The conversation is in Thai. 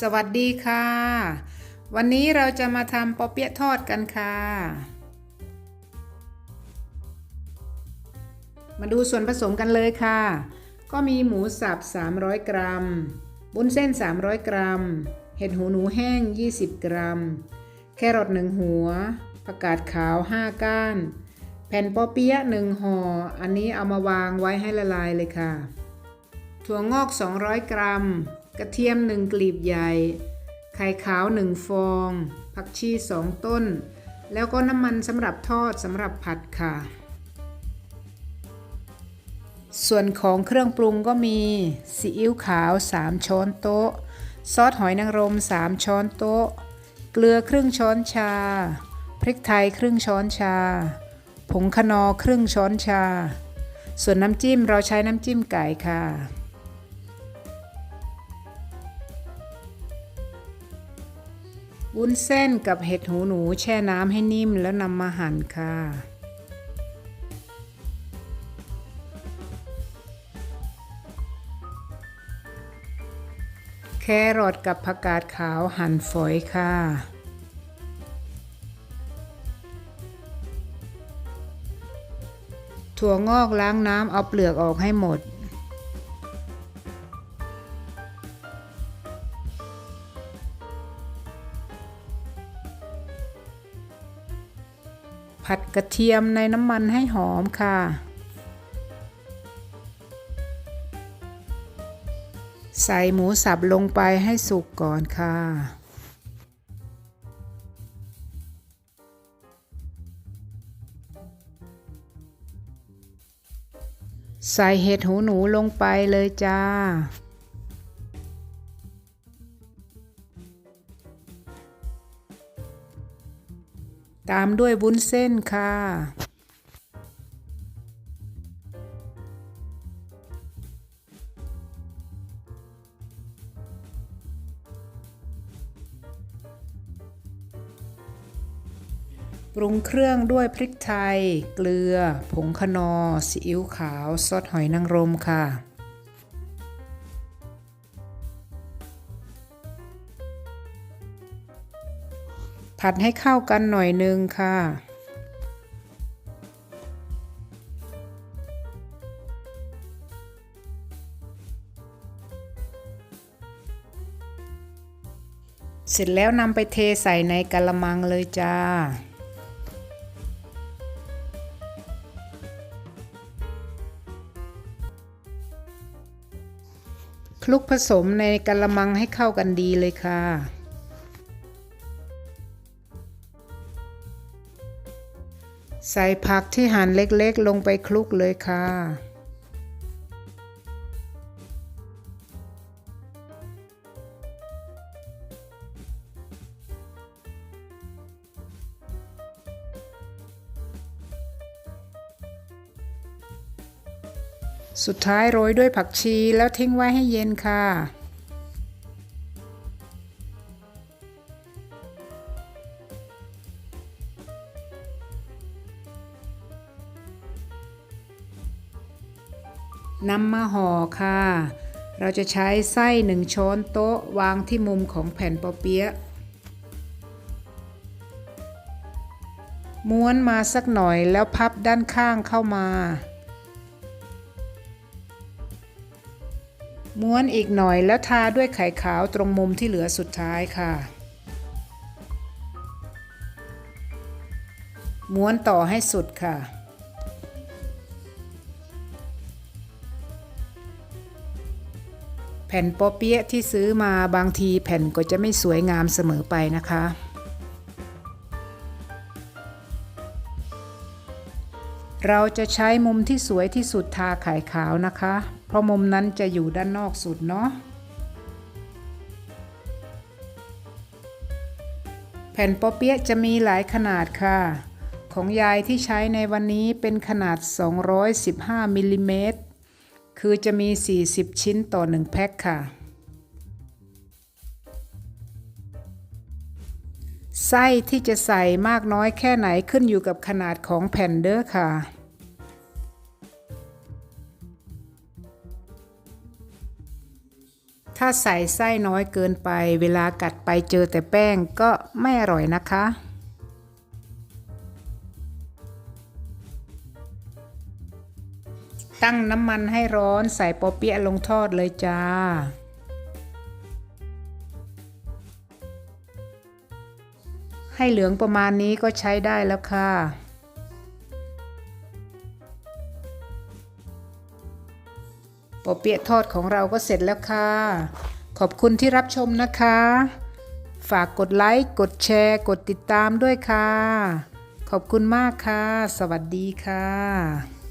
สวัสดีค่ะ วันนี้เราจะมาทำปอเปี๊ยะทอดกันค่ะ มาดูส่วนผสมกันเลยค่ะ ก็มีหมูสับ 300 กรัม บุ้นเส้น 300 กรัม เห็ดหูหนูแห้ง 20 กรัม แครอท1หัว ผักกาดขาว 5 ก้าน แผ่นปอเปี๊ยะ1ห่อ อันนี้เอามาวางไว้ให้ละลายเลยค่ะ ถั่วงอก 200 กรัม กระเทียม1กลีบใหญ่ ไข่ขาว1ฟอง ผักชี2ต้น แล้วก็น้ำมันสำหรับทอดสำหรับผัดค่ะ ส่วนของเครื่องปรุงก็มีซีอิ๊วขาว 3 ช้อนโต๊ะ ซอสหอยนางรม 3 ช้อนโต๊ะ เกลือครึ่งช้อนชา พริกไทยครึ่งช้อนชา ผงขนอครึ่งช้อนชา ส่วนน้ำจิ้มเราใช้น้ำจิ้มไก่ค่ะ วุ้นเส้นกับเห็ดหูหนูแช่น้ำให้นิ่มแล้วนำมาหั่นค่ะ แครอทกับผักกาดขาวหั่นฝอยค่ะ ถั่วงอกล้างน้ำเอาเปลือกออกให้หมด ผัดกระเทียมในน้ำมันให้หอมค่ะ ใส่หมูสับลงไปให้สุกก่อนค่ะ ใส่เห็ดหูหนูลงไปเลยจ้า ตามด้วยวุ้นเส้นค่ะ ปรุงเครื่องด้วยพริกไทย เกลือ ผงขนอซีอิ๊วขาว ซอสหอยนางรมค่ะ ผัดให้เข้ากันหน่อยนึงค่ะ เสร็จแล้วนำไปเทใส่ในกะละมังเลยจ้าคลุกผสมในกะละมังให้เข้ากันดีเลยค่ะ ใส่ผักที่หั่นเล็กๆ ลงไปคลุกเลยค่ะ สุดท้ายโรยด้วยผักชีแล้วทิ้งไว้ให้เย็นค่ะ นำมาห่อค่ะ เราจะใช้ไส้หนึ่งช้อนโต๊ะวางที่มุมของแผ่นปอเปี๊ยะม้วนมาสักหน่อยแล้วพับด้านข้างเข้ามา ม้วนอีกหน่อยแล้วทาด้วยไข่ขาวตรงมุมที่เหลือสุดท้ายค่ะ ม้วนต่อให้สุดค่ะ ผ่นปอเปี๊ยะที่ซื้อมาบางทีแผ่นก็จะไม่สวยงามเสมอไปนะคะ เราจะใช้มุมที่สวยที่สุดทาไข่ขาวนะคะ เพราะมุมนั้นจะอยู่ด้านนอกสุดเนาะแผ่นปอเปี๊ยะจะมีหลายขนาดค่ะ ของยายที่ใช้ในวันนี้เป็นขนาด 215มิลลิเมตร คือจะมี 40 ชิ้นต่อ 1 แพ็คค่ะ ไส้ที่จะใส่มากน้อยแค่ไหนขึ้นอยู่กับขนาดของแผ่นเด้อค่ะถ้าถ้าใส่ไส้น้อยเกินไป เวลากัดไปเจอแต่แป้งก็ไม่อร่อยนะคะ ตั้งน้ำมันให้ร้อนใส่ปอเปี๊ยะลงทอดเลยจ้า ให้เหลืองประมาณนี้ก็ใช้ได้แล้วค่ะ ปอเปี๊ยะทอดของเราก็เสร็จแล้วค่ะ ขอบคุณที่รับชมนะคะ ฝากกดไลค์ กดแชร์ กดติดตามด้วยค่ะ ขอบคุณมากค่ะ สวัสดีค่ะ